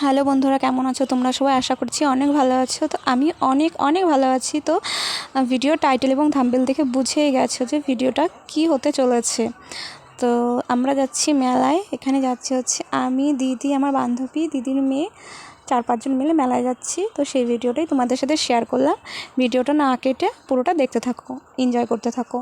Hello বন্ধুরা, কেমন আছো? তোমরা সবাই আশা করছি অনেক ভালো আছো। তো আমি অনেক অনেক ভালো আছি। তো ভিডিও টাইটেল এবং থাম্বেল দেখে বুঝেই গেছো যে ভিডিওটা কি হতে চলেছে। তো, আমরা যাচ্ছি মেলায়। এখানে যাচ্ছি হচ্ছে আমি, দিদি, আমার বান্ধবী, দিদির মেয়ে। চার পাঁচজন মিলে মেলায় যাচ্ছি। তো সেই ভিডিওটাই তোমাদের সাথে শেয়ার করলাম। ভিডিওটা না কেটে পুরোটা দেখতে থাকো এনজয় করতে থাকো।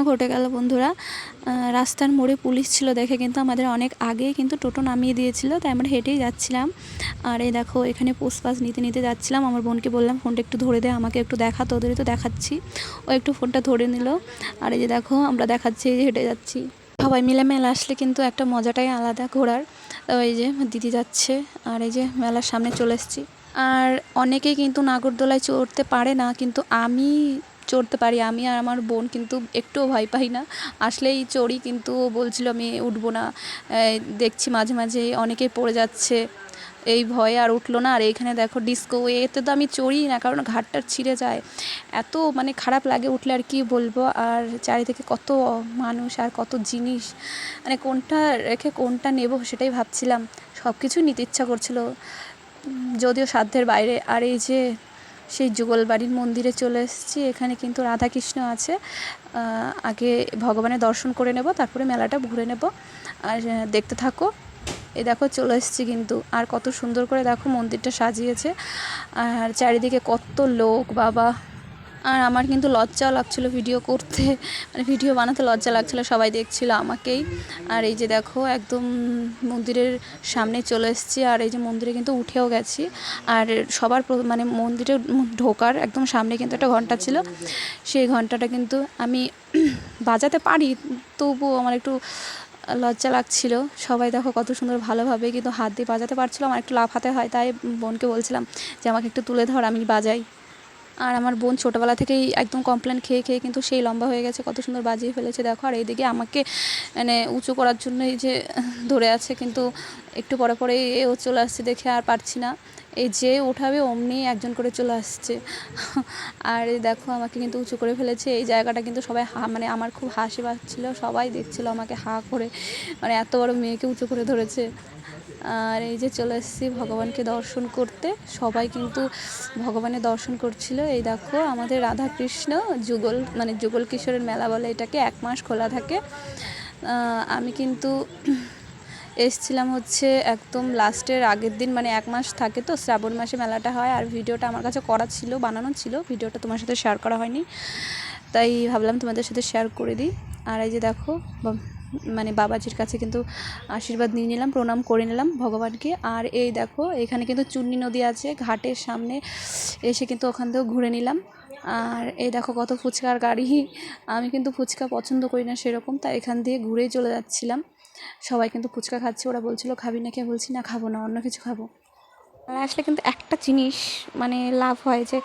একটা ঘটনা ঘটে গেল, বন্ধুরা। রাস্তার মোড়ে পুলিশ ছিল দেখে কিন্তু আমাদের অনেক আগে কিন্তু টোটো নামিয়ে দিয়েছিল, তাই আমরা হেঁটেই যাচ্ছিলাম। আর এই দেখো, এখানে পোস্ট পাস নিতে নিতে যাচ্ছিলাম। আমার বোনকে বললাম, ফোনটা একটু ধরে দে, আমাকে একটু দেখা, তোদেরই তো দেখাচ্ছি। ও একটু ফোনটা ধরে নিল। আর এই যে দেখো, আমরা দেখাচ্ছি হেঁটে যাচ্ছি। সবাই মিলে মেলা আসলে কিন্তু একটা মজাটাই আলাদা ঘোরার। এই যে দিদি যাচ্ছে, আর এই যে, মেলার সামনে চলে এসেছি। আর অনেকেই কিন্তু নাগরদোলায় চড়তে পারে না, কিন্তু আমি চড়তে পারি। আমি আর আমার বোন কিন্তু একটুও ভয় পাই না। আসলেই চড়ি কিন্তু বলছিল আমি উঠবো না। দেখছি মাঝে মাঝে অনেকেই পড়ে যাচ্ছে। এই ভয়ে আর উঠল না। আর এইখানে দেখো ডিস্কো, এতে তো আমি চড়ি না, কারণ ঘাটটা ছিঁড়ে যায়। এত মানে খারাপ লাগে উঠলে আর কি বলব? আর চারিদিকে কত মানুষ আর কত জিনিস। মানে কোনটা রেখে কোনটা নেব সেটাই ভাবছিলাম। সব কিছুই নিতে ইচ্ছা করছিল। যদিও সাধ্যের বাইরে। আর এই যে সেই যুগলবাড়ির মন্দিরে চলে এসেছি। এখানে কিন্তু রাধাকৃষ্ণ আছে। আগে ভগবানের দর্শন করে নেব, তারপরে মেলাটা ঘুরে নেব। আর দেখতে থাকো। এ দেখো, চলে এসেছি কিন্তু। আর কত সুন্দর করে দেখো মন্দিরটা সাজিয়েছে। আর, চারিদিকে কত লোক, বাবা। আর আমার কিন্তু লজ্জাও লাগছিল ভিডিও করতে। মানে ভিডিও বানাতে লজ্জা লাগছিল, সবাই দেখছিল আমাকেই। আর এই যে দেখো, একদম মন্দিরের সামনে চলে এসেছি আর এই যে মন্দিরে কিন্তু উঠেও গেছি। আর সবার মানে মন্দিরে ঢোকার একদম সামনে কিন্তু একটা ঘণ্টা ছিল। সেই ঘন্টাটা কিন্তু আমি বাজাতে পারি, তবুও আমার একটু লজ্জা লাগছিল। সবাই দেখো কত সুন্দর ভালোভাবে কিন্তু হাত দিয়ে বাজাতে পারছিলো। আমার একটু লাফাতে হয়, তাই বোনকে বলছিলাম যে, আমাকে একটু তুলে ধর, আমি বাজাই। আর আমার বোন ছোটোবেলা থেকেই একদম কমপ্লেন খেয়ে খেয়ে কিন্তু সেই লম্বা হয়ে গেছে, কত সুন্দর বাজিয়ে ফেলেছে। দেখো, আর এইদিকে আমাকে মানে উঁচু করার জন্যই যে ধরে আছে, কিন্তু একটু পরে পরে এও চলে আসছে দেখে আর পারছি না। এই যে উঠাবে অমনি একজন করে চলে আসছে। আর দেখো আমাকে কিন্তু উঁচু করে ফেলেছে। এই জায়গাটা কিন্তু সবাই হা মানে আমার খুব হাসি পাচ্ছিল। সবাই দেখছিল আমাকে হা করে। মানে এত বড় মেয়েকে উঁচু করে ধরেছে। আর এই যে চলে এসেছি ভগবানকে দর্শন করতে। সবাই কিন্তু ভগবানের দর্শন করছিল। এই দেখো আমাদের রাধা কৃষ্ণ যুগল মানে যুগল কিশোরের মেলা বলে এটাকে এক মাস খোলা থাকে। আমি কিন্তু এসছিলাম হচ্ছে একদম লাস্টের আগের দিন মানে এক মাস থাকে তো, শ্রাবণ মাসে মেলাটা হয়। আর ভিডিওটা আমার কাছে করা ছিল, বানানো ছিল, ভিডিওটা তোমার সাথে শেয়ার করা হয়নি। তাই ভাবলাম তোমাদের সাথে শেয়ার করে দিই। আর এই যে দেখো মানে বাবাজির কাছে কিন্তু আশীর্বাদ নিয়ে নিলাম, প্রণাম করে নিলাম ভগবানকে। আর এই দেখো, এখানে কিন্তু চুন্নি নদী আছে, ঘাটের সামনে এসে কিন্তু ওখান থেকেও ঘুরে নিলাম। আর এই দেখো কত ফুচকার গাড়ি, আমি কিন্তু ফুচকা পছন্দ করি না সেরকম, তাই এখান দিয়ে ঘুরেই চলে যাচ্ছিলাম। সবাই কিন্তু ফুচকা খাচ্ছে, ওরা বলছিল, খাবি না কে বলছি, না, খাব না, অন্য কিছু খাব। আর আসলে কিন্তু একটা জিনিস মানে লাভ হয় যে,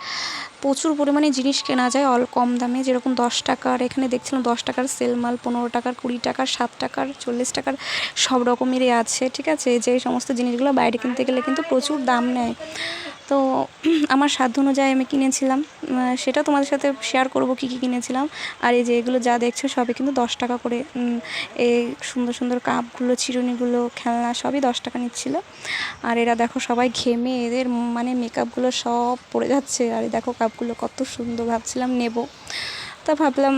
প্রচুর পরিমাণে জিনিস কেনা যায়, অল কম দামে, যেরকম দশ টাকার, এখানে দেখছিলাম দশ টাকার সেল মাল পনেরো টাকার, কুড়ি টাকার সাত টাকার, চল্লিশ টাকার, সব রকমেরই আছে, ঠিক আছে? যে সমস্ত জিনিসগুলো বাইরে কিনতে গেলে কিন্তু প্রচুর দাম নেয়। তো আমার সাধ্য অনুযায়ী আমি কিনেছিলাম। সেটা তোমাদের সাথে শেয়ার করব কী কী কিনেছিলাম। আর এই যে এগুলো যা দেখছ সবই কিন্তু দশ টাকা করে। এই সুন্দর সুন্দর কাপগুলো, চিরুনিগুলো, খেলনা সবই দশ টাকা নিচ্ছিল। আর এরা দেখো সবাই ঘেমে এদের মানে মেকআপগুলো সব পড়ে যাচ্ছে। আর দেখো কাপগুলো কত সুন্দর ভাবছিলাম নেব। তা ভাবলাম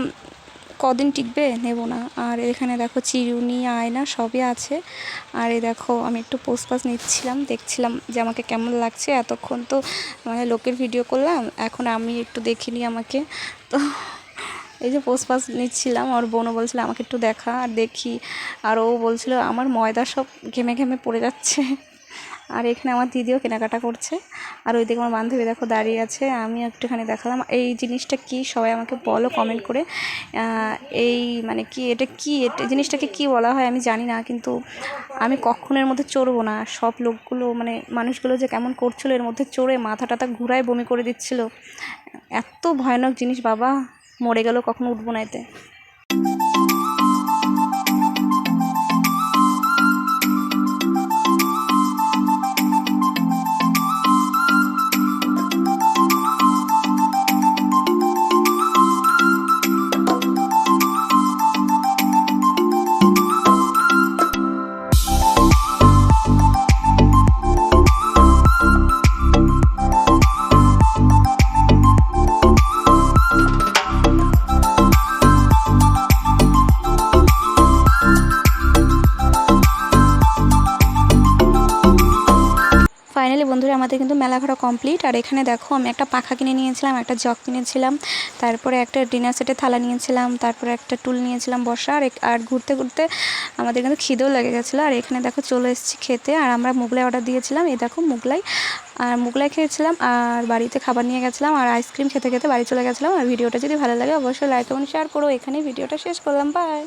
কদিন টিকবে? নেব না। আর এখানে দেখো চিরুনি, আয়না সবই আছে। আর এই দেখো, আমি একটু পোস্ট পাস নিচ্ছিলাম, দেখছিলাম যে আমাকে কেমন লাগছে। এতক্ষণ তো মানে লোকের ভিডিও করলাম, এখন আমি একটু দেখিনি আমাকে। তো এই যে পোস্ট পাস নিচ্ছিলাম, আর বোনও বলছিল, আমাকে একটু দেখা আর দেখি। আর ও বলছিল, আমার ময়দা সব ঘেমে ঘেমে পড়ে যাচ্ছে। আর এখানে আমার দিদিও কেনাকাটা করছে। আর ওইদিকে আমার বান্ধবী দেখো দাঁড়িয়ে আছে আমি একটুখানি দেখালাম। এই জিনিসটা কি? সবাই আমাকে বলো কমেন্ট করে। এই মানে কি? এটা কি? এটা জিনিসটাকে কি বলা হয় আমি জানি না, কিন্তু আমি কখন এর মধ্যে চড়বো না। সব লোকগুলো মানে মানুষগুলো যে কেমন করছিল, এর মধ্যে চড়ে মাথা টাথা ঘুরায় বমি করে দিচ্ছিল। এত ভয়ানক জিনিস, বাবা! মরে গেল কখনো উঠবো না এতে। ফাইনালি বন্ধুরা, আমাদের কিন্তু মেলা ঘোরা কমপ্লিট আর এখানে দেখো, আমি একটা পাখা কিনে নিয়েছিলাম, একটা জগ কিনেছিলাম, তারপরে একটা ডিনার সেটের থালা নিয়েছিলাম, তারপরে একটা টুল নিয়েছিলাম বসা আর আর ঘুরতে ঘুরতে আমাদের কিন্তু খিদেও লেগে গেছিল। আর এখানে দেখো, চলে এসেছি খেতে। আর আমরা মুগলাই অর্ডার দিয়েছিলাম, এই দেখো মুগলাই। আর মুগলাই খেয়েছিলাম, আর বাড়িতে খাবার নিয়ে গেছিলাম, আর আইসক্রিম খেতে খেতে বাড়ি চলে গেছিলাম। আর ভিডিওটা যদি ভালো লাগে, অবশ্যই লাইক এবং শেয়ার করো। এখানেই ভিডিওটা শেষ করলাম। বাই